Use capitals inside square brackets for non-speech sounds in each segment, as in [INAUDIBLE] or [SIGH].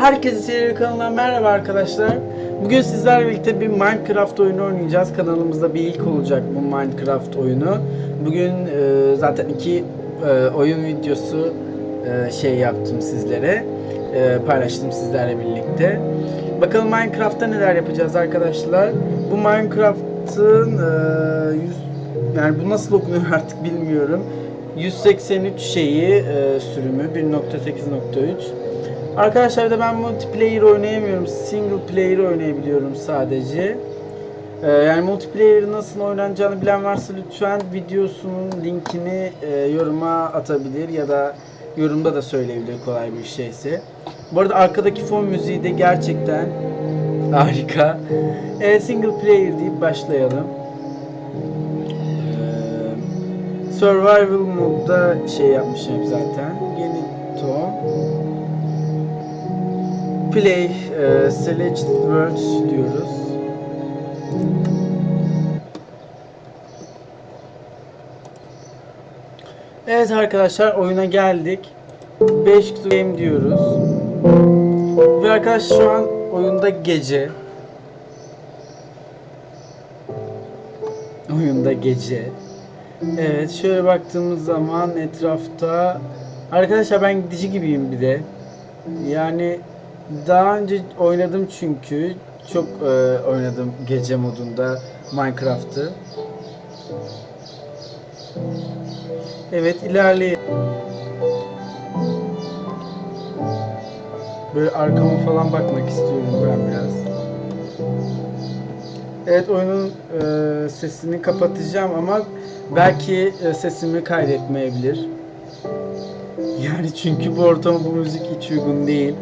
Herkese Serial kanalından merhaba arkadaşlar. Bugün sizlerle birlikte bir Minecraft oyunu oynayacağız. Kanalımızda bir ilk olacak bu Minecraft oyunu. Bugün e, zaten iki e, oyun videosu e, şey yaptım sizlere. E, paylaştım sizlerle birlikte. Bakalım Minecraft'ta neler yapacağız arkadaşlar. Bu Minecraft'ın e, yüz, yani bu nasıl okunuyor [LAUGHS] artık bilmiyorum. 183 şeyi e, sürümü 1.8.3 Arkadaşlar de ben multiplayer oynayamıyorum. Single player oynayabiliyorum sadece. Ee, yani multiplayer nasıl oynanacağını bilen varsa lütfen videosunun linkini e, yoruma atabilir ya da yorumda da söyleyebilir kolay bir şeyse. Bu arada arkadaki fon müziği de gerçekten [LAUGHS] harika. Evet single player deyip başlayalım. Ee, survival modda şey yapmışım zaten. Yeni ton. Play e, Select Words diyoruz. Evet arkadaşlar oyuna geldik. 5 game diyoruz. Ve arkadaşlar şu an oyunda gece. Oyunda gece. Evet şöyle baktığımız zaman etrafta Arkadaşlar ben gidici gibiyim bir de. Yani daha önce oynadım çünkü çok e, oynadım gece modunda Minecraft'ı. Evet ilerleyelim. Böyle arkama falan bakmak istiyorum ben biraz. Evet oyunun e, sesini kapatacağım ama belki e, sesimi kaydetmeyebilir. Yani çünkü bu ortama bu müzik hiç uygun değil.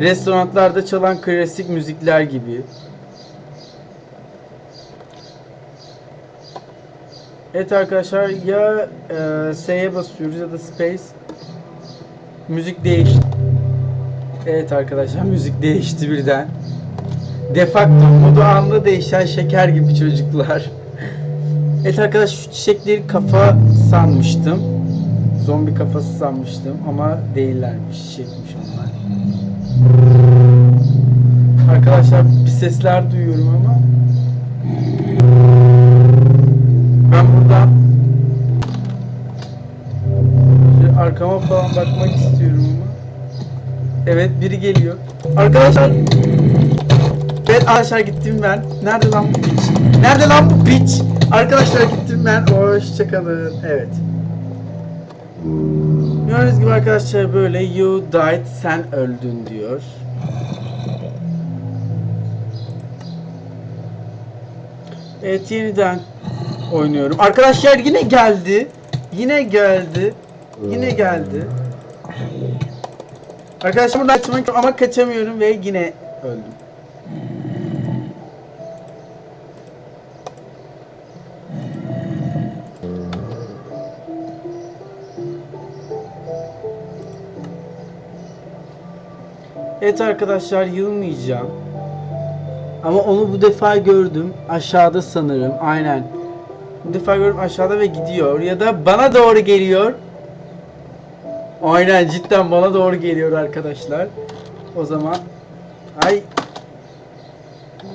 Restoranlarda çalan klasik müzikler gibi. Evet arkadaşlar ya e, S'ye basıyoruz ya da Space. Müzik değişti. Evet arkadaşlar müzik değişti birden. Defakto modu anında değişen şeker gibi çocuklar. Evet arkadaşlar şu çiçekleri kafa sanmıştım. Zombi kafası sanmıştım ama değillermiş. Çiçekmiş onlar. Arkadaşlar bir sesler duyuyorum ama. Ben buradan şöyle arkama falan bakmak istiyorum ama. Evet biri geliyor. Arkadaşlar evet arkadaşlar gittim ben. Nerede lan bu piç? Nerede lan bu piç? Arkadaşlar gittim ben. Hoşçakalın. Evet Gördüğünüz gibi arkadaşlar böyle you died sen öldün diyor. Evet yeniden oynuyorum. Arkadaşlar yine geldi. Yine geldi. Yine geldi. Arkadaşlar buradan kaçmak ama kaçamıyorum ve yine öldüm. Evet arkadaşlar yılmayacağım. Ama onu bu defa gördüm. Aşağıda sanırım. Aynen. Bu defa gördüm aşağıda ve gidiyor. Ya da bana doğru geliyor. Aynen cidden bana doğru geliyor arkadaşlar. O zaman ay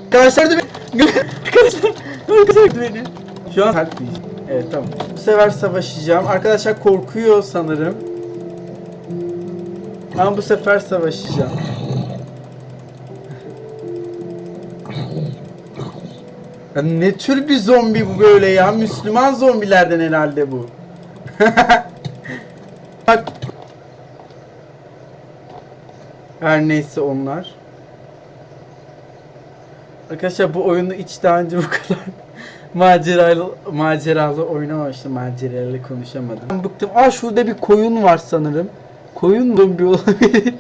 Arkadaşlar da beni Arkadaşlar Arkadaşlar da beni Şu an kalp. Evet tamam. Bu sefer savaşacağım. Arkadaşlar korkuyor sanırım. Ama bu sefer savaşacağım. Ne tür bir zombi bu böyle ya? Müslüman zombilerden herhalde bu. [LAUGHS] Bak. Her neyse onlar. Arkadaşlar bu oyunu hiç daha önce bu [LAUGHS] kadar maceralı maceralı oynamamıştım. Maceralı konuşamadım. Ben bıktım. Aa şurada bir koyun var sanırım. Koyun zombi olabilir.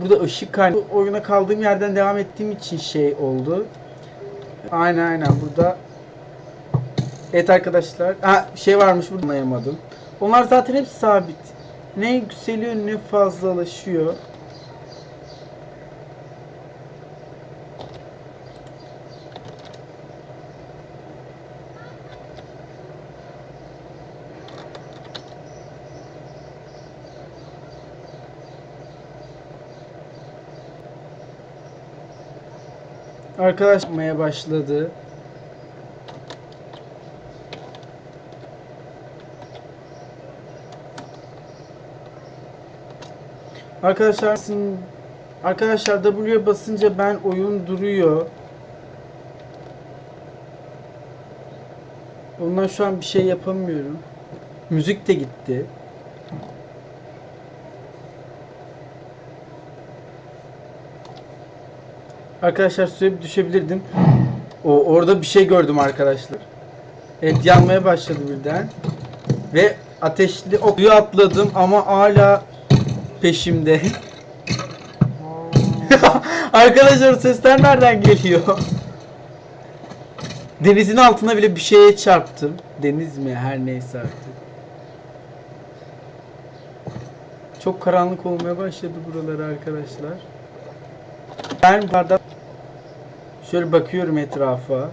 Burada ışık kaynağı. Oyuna kaldığım yerden devam ettiğim için şey oldu. Aynen aynen burada. Evet arkadaşlar. Ha şey varmış burada anlayamadım. Onlar zaten hep sabit. Ne yükseliyor ne fazlalaşıyor. Arkadaşmaya başladı. Arkadaşlar Arkadaşlar W'ye basınca ben oyun duruyor. Ondan şu an bir şey yapamıyorum. Müzik de gitti. Arkadaşlar suya düşebilirdim. O orada bir şey gördüm arkadaşlar. Evet yanmaya başladı birden. Ve ateşli okuya atladım ama hala peşimde. [LAUGHS] arkadaşlar sesler nereden geliyor? Denizin altına bile bir şeye çarptım. Deniz mi her neyse artık. Çok karanlık olmaya başladı buralar arkadaşlar. Ben bardak şöyle bakıyorum etrafa.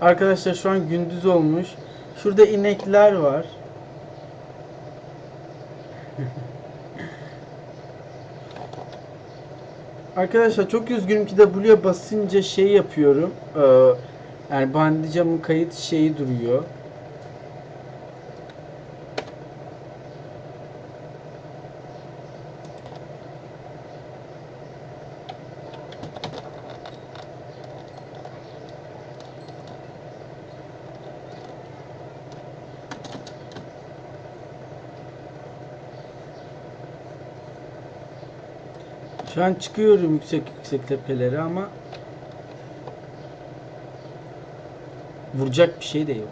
Arkadaşlar şu an gündüz olmuş. Şurada inekler var. [LAUGHS] Arkadaşlar çok üzgünüm ki W'ye basınca şey yapıyorum. Ee, yani bandicamın kayıt şeyi duruyor. Şu an çıkıyorum yüksek yüksek tepelere ama vuracak bir şey de yok.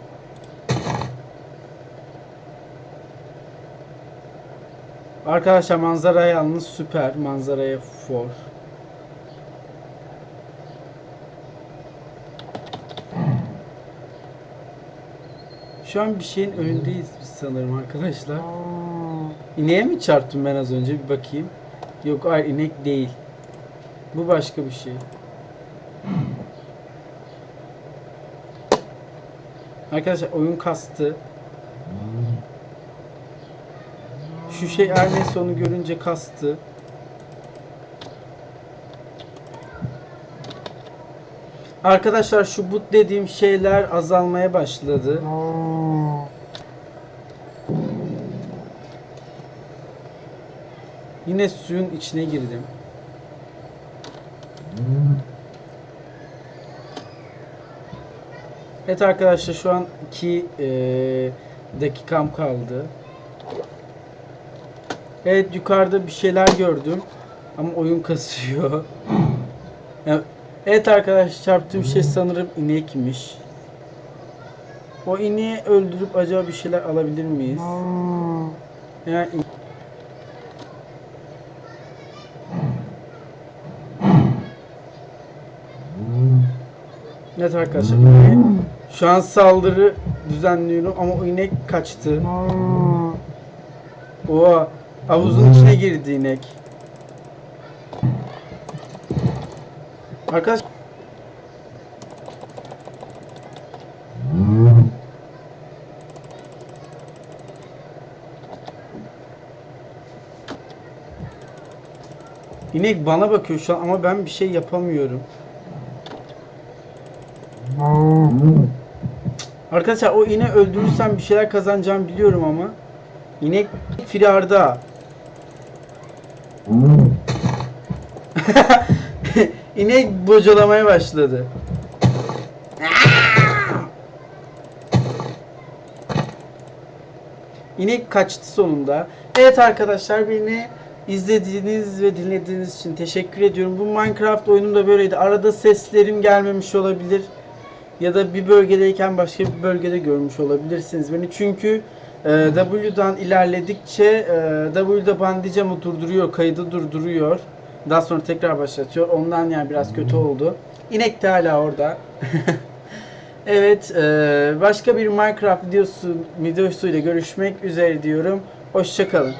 Arkadaşlar manzara yalnız süper. Manzaraya for. Şu an bir şeyin önündeyiz biz sanırım arkadaşlar. İneğe mi çarptım ben az önce bir bakayım. Yok hayır inek değil. Bu başka bir şey. Arkadaşlar oyun kastı. Şu şey her neyse onu görünce kastı. Arkadaşlar şu but dediğim şeyler azalmaya başladı. Yine suyun içine girdim. Evet arkadaşlar şu an 2 dakikam kaldı. Evet yukarıda bir şeyler gördüm. Ama oyun kasıyor. Evet arkadaşlar çarptığım şey sanırım inekmiş. O ineği öldürüp acaba bir şeyler alabilir miyiz? Yani Evet arkadaşlar şu an saldırı düzenliyorum ama o inek kaçtı. Oha havuzun içine girdi inek. Arkadaş İnek bana bakıyor şu an ama ben bir şey yapamıyorum. Arkadaşlar o ineği öldürürsem bir şeyler kazanacağım biliyorum ama inek firarda. [LAUGHS] İnek bocalamaya başladı. İnek kaçtı sonunda. Evet arkadaşlar beni izlediğiniz ve dinlediğiniz için teşekkür ediyorum. Bu Minecraft oyunu da böyleydi. Arada seslerim gelmemiş olabilir. Ya da bir bölgedeyken başka bir bölgede görmüş olabilirsiniz beni. Çünkü e, W'dan ilerledikçe e, W'da bandicamı durduruyor, kaydı durduruyor. Daha sonra tekrar başlatıyor. Ondan yani biraz kötü oldu. İnek de hala orada. [LAUGHS] evet, e, başka bir Minecraft videosu videosuyla görüşmek üzere diyorum. Hoşçakalın.